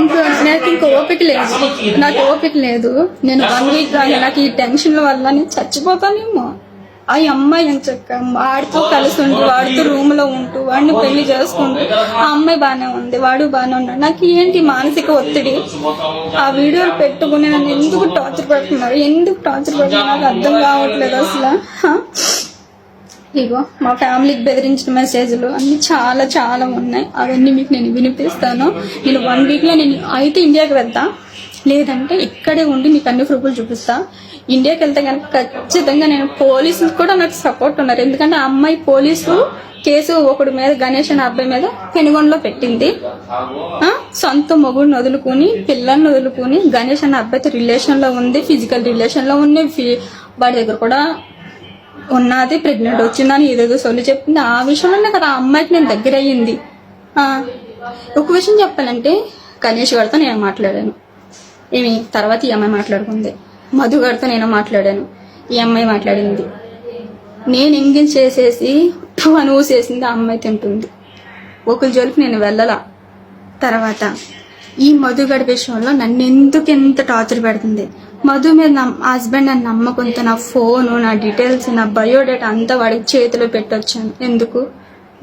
ఇంకా నాకు ఇంకా ఓపిక లేదు. నాకు ఓపిక లేదు. నేను వన్ వీక్ కానీ నాకు ఈ టెన్షన్ వల్ల నేను చచ్చిపోతానేమో. ఆ అమ్మాయి అని చెక్క వాడితో కలిసి ఉంటూ వాడితో రూమ్లో ఉంటూ వాడిని పెళ్ళి చేసుకుంటూ ఆ అమ్మాయి బాగానే ఉంది వాడు బాగానే ఉన్నాడు. నాకు ఏంటి మానసిక ఒత్తిడి? ఆ వీడియోలు పెట్టుకుని నన్ను ఎందుకు టార్చర్ పెడుతున్నారు? ఎందుకు టార్చర్ పెడుతున్నారు? నాకు అర్థం కావట్లేదు అసలు. ఇగో మా ఫ్యామిలీకి బెదిరించిన మెసేజ్లు అన్ని చాలా చాలా ఉన్నాయి. అవన్నీ మీకు నేను వినిపిస్తాను. నేను వన్ వీక్లో నేను అయితే ఇండియాకి వెళ్తా. లేదంటే ఇక్కడే ఉండి మీకు అన్ని ప్రూఫ్లు చూపిస్తా. ఇండియాకి వెళ్తే కనుక ఖచ్చితంగా నేను పోలీసులు కూడా నాకు సపోర్ట్ ఉన్నారు. ఎందుకంటే ఆ అమ్మాయి పోలీసు కేసు ఒకడి మీద గణేష్ అనే అబ్బాయి మీద పెనుగొండలో పెట్టింది. సొంత మొగుడిని వదులుకుని పిల్లల్ని వదులుకుని గణేష్ అనే అబ్బాయితో రిలేషన్లో ఉంది ఫిజికల్ రిలేషన్లో ఉంది. వాడి దగ్గర కూడా ఉన్నది ప్రెగ్నెంట్ వచ్చిందని ఏదేదో సొల్లు చెప్పింది. ఆ విషయంలోనే కదా ఆ అమ్మాయికి నేను దగ్గర అయ్యింది. ఒక విషయం చెప్పాలంటే గణేష్ గారితో నేను మాట్లాడాను. ఏమి తర్వాత ఈ అమ్మాయి మాట్లాడుకుంది. మధు గారితో నేను మాట్లాడాను. ఈ అమ్మాయి మాట్లాడింది. నేను ఎంగేజ్ చేసేసి టూ అని ఊసేసింది ఆ అమ్మాయి తింటుంది. ఒకరి జోలికి నేను వెళ్ళలా. తర్వాత ఈ మధుగడ విషయంలో నన్ను ఎందుకు ఎంత టార్చర్ పెడుతుంది? మధు మీద నా హస్బెండ్ అని నమ్మకంతో నా ఫోను నా డీటెయిల్స్ నా బయోడేటా అంతా వాడికి చేతిలో పెట్టొచ్చాను. ఎందుకు?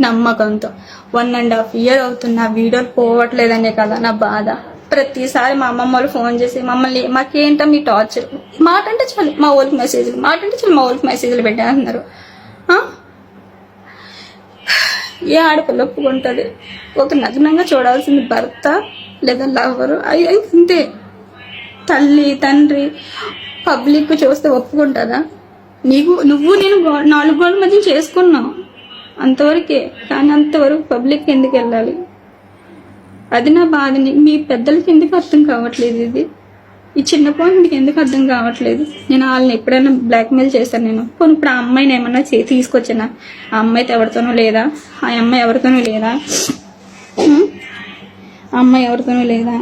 నమ్మకంతో. వన్ అండ్ హాఫ్ ఇయర్ అవుతున్న వీడియోలు పోవట్లేదనే కదా నా బాధ. ప్రతిసారి మా అమ్మమ్మ వాళ్ళు ఫోన్ చేసి మమ్మల్ని మాకేంటో మీ టార్చర్ మాట అంటే చాలు మా ఊరికి మెసేజ్లు మాట అంటే చాలు మా ఊరికి మెసేజ్లు పెట్టేస్తున్నారు ఏ ఆడపిల్ల ఒప్పుకుంటుంది? ఒక నగ్నంగా చూడాల్సింది భర్త లేదా లవరు అయి అంతే. తల్లి తండ్రి పబ్లిక్ చూస్తే ఒప్పుకుంటుందా నీకు నువ్వు నేను నాలుగు గోడల మధ్య చేసుకున్నావు అంతవరకే కానీ అంతవరకు పబ్లిక్ ఎందుకు వెళ్ళాలి? అది నా బాధని మీ పెద్దలకి ఎందుకు అర్థం కావట్లేదు ఇది? ఈ చిన్న పాయింట్ మీకు ఎందుకు అర్థం కావట్లేదు? నేను వాళ్ళని ఎప్పుడైనా బ్లాక్మెయిల్ చేశాను నేను కొన్ని ఇప్పుడు ఆ అమ్మాయిని ఏమన్నా చే తీసుకొచ్చానా? ఆ అమ్మాయితో ఎవరితోనూ లేదా? ఆ అమ్మాయి ఎవరితోనూ లేదా? ఆ అమ్మాయి ఎవరితోనూ లేదా?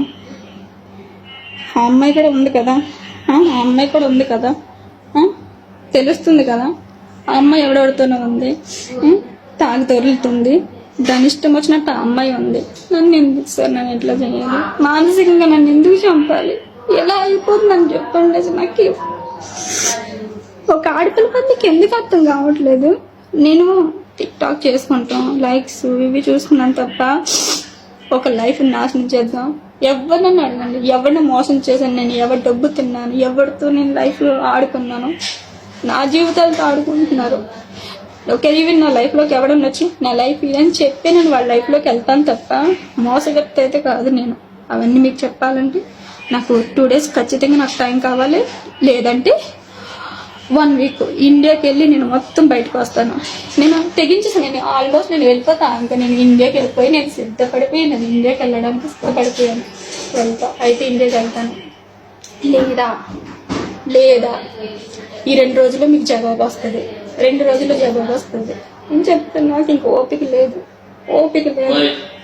ఆ అమ్మాయి కూడా ఉంది కదా? ఆ అమ్మాయి కూడా ఉంది కదా? తెలుస్తుంది కదా? ఆ అమ్మాయి ఎవడెవడితోనే ఉంది. తాగి తొరులుతుంది దాని ఇష్టం వచ్చినట్టు ఆ అమ్మాయి ఉంది. నన్ను ఎందుకు సార్ నన్ను ఎట్లా చేయాలి మానసికంగా నన్ను ఎందుకు చంపాలి? ఎలా అయిపోతుందని చెప్పండి. నాకు ఒక ఆడపిల్ల పద్ధతికి ఎందుకు అర్థం కావట్లేదు? నేను టిక్ టాక్ చేసుకుంటాం. లైక్స్ ఇవి చూసుకున్నాను తప్ప ఒక లైఫ్ నాశనం చేద్దాం. ఎవరినన్నా అడగండి. ఎవరిని మోసం చేశాను నేను? ఎవరి డబ్బు తిన్నాను? ఎవరితో నేను లైఫ్లో ఆడుకున్నాను? నా జీవితాలతో ఆడుకుంటున్నారు. ఓకే ఈవెన్ నా లైఫ్లోకి ఎవడన్నా వచ్చి నా లైఫ్ ఇదని చెప్పి నేను వాళ్ళ లైఫ్లోకి వెళ్తాను తప్ప మోసగత్త అయితే కాదు నేను. అవన్నీ మీకు చెప్పాలంటే నాకు టూ డేస్ ఖచ్చితంగా నాకు టైం కావాలి. లేదంటే వన్ వీక్ ఇండియాకి వెళ్ళి నేను మొత్తం బయటకు వస్తాను. నేను తెగించేసాను నేను ఆల్మోస్ట్ నేను వెళ్ళిపోతా. ఇంకా నేను ఇండియాకి వెళ్ళిపోయి నేను సిద్ధపడిపోయి నేను ఇండియాకి వెళ్ళడానికి సిద్ధపడిపోయాను. వెళ్తా. అయితే ఇండియాకి వెళ్తాను. లేదా లేదా ఈ రెండు రోజుల్లో మీకు జవాబు వస్తుంది. రెండు రోజుల్లో జవాబు వస్తుంది. నేను చెప్తున్నా నాకు ఇంక ఓపిక లేదు. ఓపిక లేదు.